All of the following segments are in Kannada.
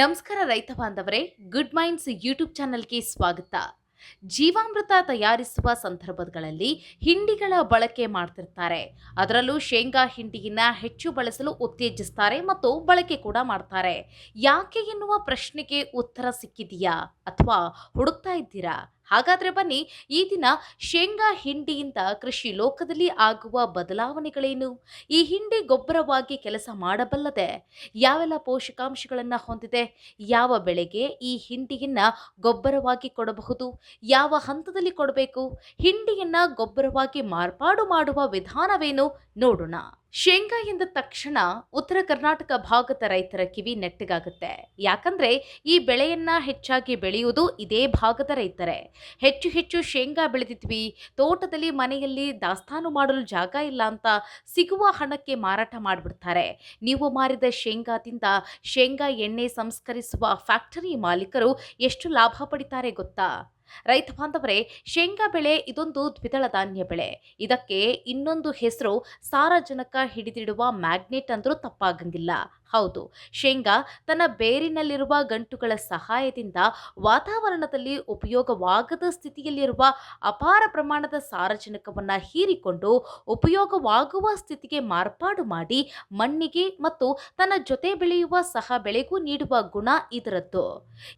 ನಮಸ್ಕಾರ ರೈತ ಬಾಂಧವರೇ ಗುಡ್ ಮೈಂಡ್ಸ್ ಯೂಟ್ಯೂಬ್ ಚಾನೆಲ್ಗೆ ಸ್ವಾಗತ. ಜೀವಾಮೃತ ತಯಾರಿಸುವ ಸಂದರ್ಭಗಳಲ್ಲಿ ಹಿಂಡಿಗಳ ಬಳಕೆ ಮಾಡ್ತಿರ್ತಾರೆ. ಅದರಲ್ಲೂ ಶೇಂಗಾ ಹಿಂಡಿಯನ್ನ ಹೆಚ್ಚು ಬಳಸಲು ಉತ್ತೇಜಿಸ್ತಾರೆ ಮತ್ತು ಬಳಕೆ ಕೂಡ ಮಾಡ್ತಾರೆ. ಯಾಕೆ ಎನ್ನುವ ಪ್ರಶ್ನೆಗೆ ಉತ್ತರ ಸಿಕ್ಕಿದೆಯಾ ಅಥವಾ ಹುಡುಕ್ತಾ ಇದ್ದೀರಾ? ಹಾಗಾದ್ರೆ ಬನ್ನಿ, ಈ ದಿನ ಶೇಂಗಾ ಹಿಂಡಿಯಿಂದ ಕೃಷಿ ಲೋಕದಲ್ಲಿ ಆಗುವ ಬದಲಾವಣೆಗಳೇನು? ಈ ಹಿಂಡಿ ಗೊಬ್ಬರವಾಗಿ ಕೆಲಸ ಮಾಡಬಲ್ಲದೆ ಯಾವೆಲ್ಲ ಪೋಷಕಾಂಶಗಳನ್ನು ಹೊಂದಿದೆ? ಯಾವ ಬೆಳೆಗೆ ಈ ಹಿಂಡಿಯನ್ನು ಗೊಬ್ಬರವಾಗಿ ಕೊಡಬಹುದು? ಯಾವ ಹಂತದಲ್ಲಿ ಕೊಡಬೇಕು? ಹಿಂಡಿಯನ್ನು ಗೊಬ್ಬರವಾಗಿ ಮಾರ್ಪಾಡು ಮಾಡುವ ವಿಧಾನವೇನು? ನೋಡೋಣ. ಶೇಂಗಾ ಎಂದ ತಕ್ಷಣ ಉತ್ತರ ಕರ್ನಾಟಕ ಭಾಗದ ರೈತರ ಕಿವಿ ನೆಟ್ಟಗಾಗುತ್ತೆ. ಯಾಕಂದ್ರೆ ಈ ಬೆಳೆಯನ್ನ ಹೆಚ್ಚಾಗಿ ಬೆಳೆಯುವುದು ಇದೇ ಭಾಗದ ರೈತರೇ. ಹೆಚ್ಚು ಹೆಚ್ಚು ಶೇಂಗಾ ಬೆಳೆದಿದ್ವಿ, ತೋಟದಲ್ಲಿ ಮನೆಯಲ್ಲಿ ದಾಸ್ತಾನು ಮಾಡಲು ಜಾಗ ಇಲ್ಲ ಅಂತ ಸಿಗುವ ಹಣಕ್ಕೆ ಮಾರಾಟ ಮಾಡಿಬಿಡ್ತಾರೆ. ನೀವು ಮಾರಿದ ಶೇಂಗಾದಿಂದ ಶೇಂಗಾ ಎಣ್ಣೆ ಸಂಸ್ಕರಿಸುವ ಫ್ಯಾಕ್ಟರಿ ಮಾಲೀಕರು ಎಷ್ಟು ಲಾಭ ಪಡಿತಾರೆ ಗೊತ್ತಾ? ರೈತ ಬಾಂಧವರೇ, ಶೇಂಗಾ ಬೆಳೆ ಇದೊಂದು ದ್ವಿದಳ ಧಾನ್ಯ ಬೆಳೆ. ಇದಕ್ಕೆ ಇನ್ನೊಂದು ಹೆಸರು ಸಾರಜನಕ ಹಿಡಿದಿಡುವ ಮ್ಯಾಗ್ನೆಟ್ ಅಂದರೂ ತಪ್ಪಾಗಂಗಿಲ್ಲ. ಹೌದು. ಶೇಂಗಾ ತನ್ನ ಬೇರಿನಲ್ಲಿರುವ ಗಂಟುಗಳ ಸಹಾಯದಿಂದ ವಾತಾವರಣದಲ್ಲಿ ಉಪಯೋಗವಾಗದ ಸ್ಥಿತಿಯಲ್ಲಿರುವ ಅಪಾರ ಪ್ರಮಾಣದ ಸಾರಜನಕವನ್ನು ಹೀರಿಕೊಂಡು ಉಪಯೋಗವಾಗುವ ಸ್ಥಿತಿಗೆ ಮಾರ್ಪಾಡು ಮಾಡಿ ಮಣ್ಣಿಗೆ ಮತ್ತು ತನ್ನ ಜೊತೆ ಬೆಳೆಯುವ ಸಹ ಬೆಳೆಗೂ ನೀಡುವ ಗುಣ ಇದರದ್ದು.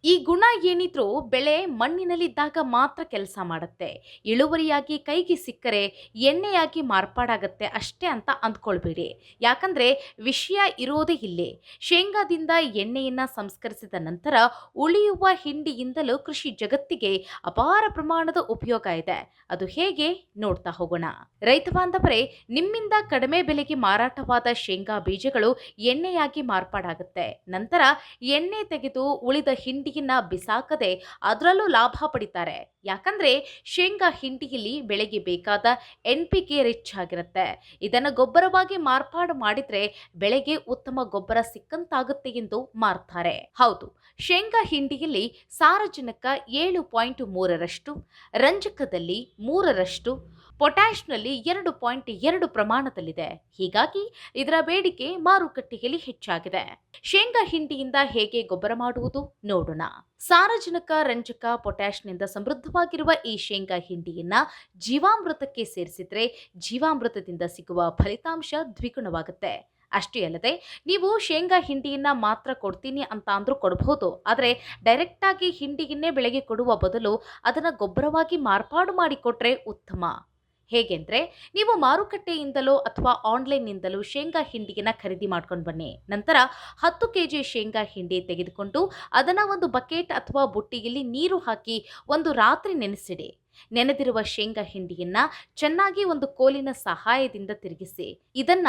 ಈ ಗುಣ ಏನಿದ್ರೂ ಬೆಳೆ ಮಣ್ಣಿನಲ್ಲಿದ್ದಾಗ ಮಾತ್ರ ಕೆಲಸ ಮಾಡುತ್ತೆ. ಇಳುವರಿಯಾಗಿ ಕೈಗೆ ಸಿಕ್ಕರೆ ಎಣ್ಣೆಯಾಗಿ ಮಾರ್ಪಾಡಾಗತ್ತೆ ಅಷ್ಟೇ ಅಂತ ಅಂದ್ಕೊಳ್ಬೇಡಿ. ಯಾಕಂದ್ರೆ ವಿಷಯ ಇರೋದೇ ಇಲ್ಲಿ. ಶೇಂಗಾದಿಂದ ಎಣ್ಣೆಯನ್ನ ಸಂಸ್ಕರಿಸಿದ ನಂತರ ಉಳಿಯುವ ಹಿಂಡಿಯಿಂದಲೂ ಕೃಷಿ ಜಗತ್ತಿಗೆ ಅಪಾರ ಪ್ರಮಾಣದ ಉಪಯೋಗ ಇದೆ. ಅದು ಹೇಗೆ? ನೋಡ್ತಾ ಹೋಗೋಣ. ರೈತ ಬಾಂಧವರೇ, ನಿಮ್ಮಿಂದ ಕಡಿಮೆ ಬೆಲೆಗೆ ಮಾರಾಟವಾದ ಶೇಂಗಾ ಬೀಜಗಳು ಎಣ್ಣೆಯಾಗಿ ಮಾರ್ಪಾಡಾಗುತ್ತೆ. ನಂತರ ಎಣ್ಣೆ ತೆಗೆದು ಉಳಿದ ಹಿಂಡಿಯನ್ನ ಬಿಸಾಕದೆ ಅದರಲ್ಲೂ ಲಾಭ ಪಡಿತಾರೆ. ಯಾಕಂದ್ರೆ ಶೇಂಗಾ ಹಿಂಡಿಯಲ್ಲಿ ಬೆಳೆಗೆ ಬೇಕಾದ ಎನ್ ಪಿ ಕೆ ರಿಚ್ ಆಗಿರುತ್ತೆ. ಇದನ್ನು ಗೊಬ್ಬರವಾಗಿ ಮಾರ್ಪಾಡು ಮಾಡಿದ್ರೆ ಬೆಳೆಗೆ ಉತ್ತಮ ಗೊಬ್ಬರ ಸಿಕ್ಕಂತಾಗುತ್ತೆ ಎಂದು ಮಾರ್ತಾರೆ. ಹೌದು, ಶೇಂಗಾ ಹಿಂಡಿಯಲ್ಲಿ ಸಾರಜನಕ ಏಳು ಪಾಯಿಂಟ್ ಮೂರರಷ್ಟು, ರಂಜಕದಲ್ಲಿ ಮೂರರಷ್ಟು ಪೊಟ್ಯಾಶ್ನಲ್ಲಿ ಎರಡು ಪಾಯಿಂಟ್ ಎರಡು ಪ್ರಮಾಣದಲ್ಲಿದೆ. ಹೀಗಾಗಿ ಇದರ ಬೇಡಿಕೆ ಮಾರುಕಟ್ಟೆಯಲ್ಲಿ ಹೆಚ್ಚಾಗಿದೆ. ಶೇಂಗಾ ಹಿಂಡಿಯಿಂದ ಹೇಗೆ ಗೊಬ್ಬರ ಮಾಡುವುದು ನೋಡೋಣ. ಸಾರಜನಕ, ರಂಜಕ ಪೊಟ್ಯಾಶ್ನಿಂದ ಸಮೃದ್ಧವಾಗಿರುವ ಈ ಶೇಂಗಾ ಹಿಂಡಿಯನ್ನ ಜೀವಾಮೃತಕ್ಕೆ ಸೇರಿಸಿದ್ರೆ ಜೀವಾಮೃತದಿಂದ ಸಿಗುವ ಫಲಿತಾಂಶ ದ್ವಿಗುಣವಾಗುತ್ತೆ. ಅಷ್ಟೇ ಅಲ್ಲದೆ ನೀವು ಶೇಂಗಾ ಹಿಂಡಿಯನ್ನು ಮಾತ್ರ ಕೊಡ್ತೀನಿ ಅಂತ ಅಂದರೂ ಕೊಡಬಹುದು ಆದರೆ ಡೈರೆಕ್ಟಾಗಿ ಹಿಂಡಿಯನ್ನೇ ಬೆಳೆಗೆ ಕೊಡುವ ಬದಲು ಅದನ್ನು ಗೊಬ್ಬರವಾಗಿ ಮಾರ್ಪಾಡು ಮಾಡಿಕೊಟ್ರೆ ಉತ್ತಮ. ಹೇಗೆಂದರೆ ನೀವು ಮಾರುಕಟ್ಟೆಯಿಂದಲೋ ಅಥವಾ ಆನ್ಲೈನ್ನಿಂದಲೋ ಶೇಂಗಾ ಹಿಂಡಿಯನ್ನು ಖರೀದಿ ಮಾಡ್ಕೊಂಡು ಬನ್ನಿ. ನಂತರ ಹತ್ತು ಕೆ ಜಿ ಶೇಂಗಾ ಹಿಂಡಿ ತೆಗೆದುಕೊಂಡು ಅದನ್ನು ಒಂದು ಬಕೆಟ್ ಅಥವಾ ಬುಟ್ಟಿಯಲ್ಲಿ ನೀರು ಹಾಕಿ ಒಂದು ರಾತ್ರಿ ನೆನೆಸಿಡಿ. ನೆನೆದಿರುವ ಶೇಂಗಾ ಹಿಂಡಿಯನ್ನ ಚೆನ್ನಾಗಿ ಒಂದು ಕೋಲಿನ ಸಹಾಯದಿಂದ ತಿರುಗಿಸಿ, ಇದನ್ನ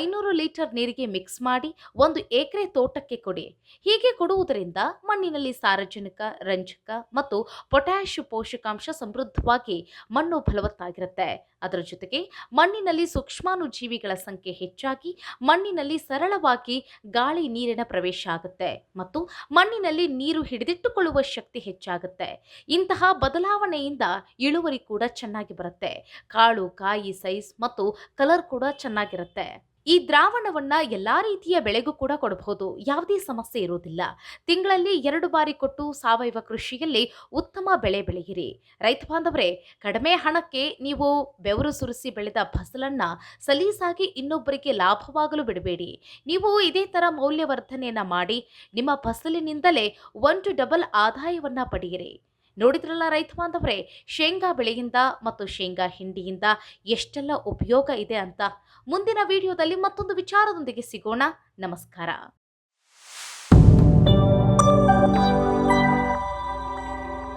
ಐನೂರು ಲೀಟರ್ ನೀರಿಗೆ ಮಿಕ್ಸ್ ಮಾಡಿ ಒಂದು ಎಕರೆ ತೋಟಕ್ಕೆ ಕೊಡಿ. ಹೀಗೆ ಕೊಡುವುದರಿಂದ ಮಣ್ಣಿನಲ್ಲಿ ಸಾರಜನಕ, ರಂಜಕ ಮತ್ತು ಪೊಟ್ಯಾಶ್ ಪೋಷಕಾಂಶ ಸಮೃದ್ಧವಾಗಿ ಮಣ್ಣು ಫಲವತ್ತಾಗಿರುತ್ತೆ. ಅದರ ಜೊತೆಗೆ ಮಣ್ಣಿನಲ್ಲಿ ಸೂಕ್ಷ್ಮಾಣುಜೀವಿಗಳ ಸಂಖ್ಯೆ ಹೆಚ್ಚಾಗಿ ಮಣ್ಣಿನಲ್ಲಿ ಸರಳವಾಗಿ ಗಾಳಿ ನೀರಿನ ಪ್ರವೇಶ ಆಗುತ್ತೆ ಮತ್ತು ಮಣ್ಣಿನಲ್ಲಿ ನೀರು ಹಿಡಿದಿಟ್ಟುಕೊಳ್ಳುವ ಶಕ್ತಿ ಹೆಚ್ಚಾಗುತ್ತೆ. ಇಂತಹ ಬದಲಾವಣೆಯಿಂದ ಇಳುವರಿ ಕೂಡ ಚೆನ್ನಾಗಿ ಬರುತ್ತೆ. ಕಾಳು, ಕಾಯಿ, ಸೈಜ್ ಮತ್ತು ಕಲರ್ ಕೂಡ ಚೆನ್ನಾಗಿರುತ್ತೆ. ಈ ದ್ರಾವಣವನ್ನ ಎಲ್ಲಾ ರೀತಿಯ ಬೆಳೆಗೂ ಕೂಡ ಕೊಡಬಹುದು. ಯಾವುದೇ ಸಮಸ್ಯೆ ಇರುವುದಿಲ್ಲ ತಿಂಗಳಲ್ಲಿ ಎರಡು ಬಾರಿ ಕೊಟ್ಟು ಸಾವಯವ ಕೃಷಿಯಲ್ಲಿ ಉತ್ತಮ ಬೆಳೆ ಬೆಳೆಯಿರಿ. ರೈತ ಬಾಂಧವರೇ, ಕಡಿಮೆ ಹಣಕ್ಕೆ ನೀವು ಬೆವರು ಸುರಿಸಿ ಬೆಳೆದ ಫಸಲನ್ನ ಸಲೀಸಾಗಿ ಇನ್ನೊಬ್ಬರಿಗೆ ಲಾಭವಾಗಲು ಬಿಡಬೇಡಿ. ನೀವು ಇದೇ ತರ ಮೌಲ್ಯವರ್ಧನೆಯನ್ನ ಮಾಡಿ ನಿಮ್ಮ ಫಸಲಿನಿಂದಲೇ ಟು ಡಬಲ್ ಆದಾಯವನ್ನ ಪಡೆಯಿರಿ. ನೋಡಿದ್ರಲ್ಲ ರೈತ ಬಾಂಧವರೇ, ಶೇಂಗಾ ಬೆಳೆಯಿಂದ ಮತ್ತು ಶೇಂಗಾ ಹಿಂಡಿಯಿಂದ ಎಷ್ಟೆಲ್ಲ ಉಪಯೋಗ ಇದೆ ಅಂತ. ಮುಂದಿನ ವಿಡಿಯೋದಲ್ಲಿ ಮತ್ತೊಂದು ವಿಚಾರದೊಂದಿಗೆ ಸಿಗೋಣ. ನಮಸ್ಕಾರ.